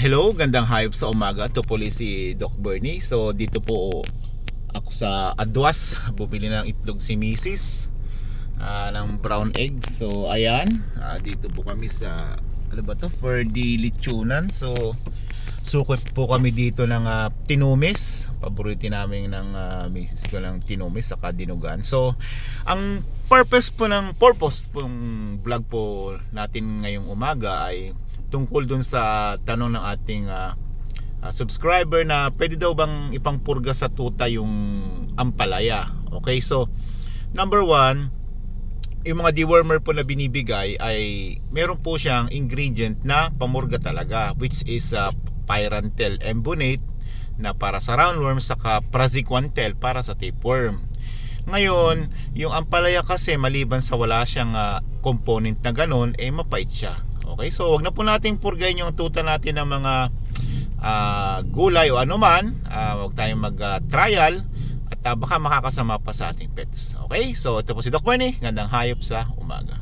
hello, gandang hayop sa umaga. Ito po si Doc Bernie. So dito po ako sa Adwas. Bumili ng itlog si Mrs. ah, ng brown egg. So ayan, ah, dito po kami sa ano ba to? Ferdi Lechonan. So sukot po kami dito ng ah, tinumis. Paborito namin ng ah, Mrs. ko ng tinumis saka dinugan. So ang purpose po ng purpose pong vlog po natin ngayong umaga ay tungkol dun sa tanong ng ating ah, ah, subscriber na pwede daw bang ipangpurga sa tuta yung ampalaya. Okay, so number one, yung mga dewormer po na binibigay ay meron po siyang ingredient na pamurga talaga which is uh, pyrantel embonate na para sa roundworm saka praziquantel para sa tapeworm. Ngayon, yung ampalaya kasi maliban sa wala siyang ah, component na ganun, eh mapait siya. Okay, so wag na po nating purgayin yung tuta natin ng mga ah, gulay o anuman. Uh, wag tayong mag-trial at ah, baka makakasama pa sa ating pets. Okay, so ito po si Doc Bernie. Gandang hayop sa umaga.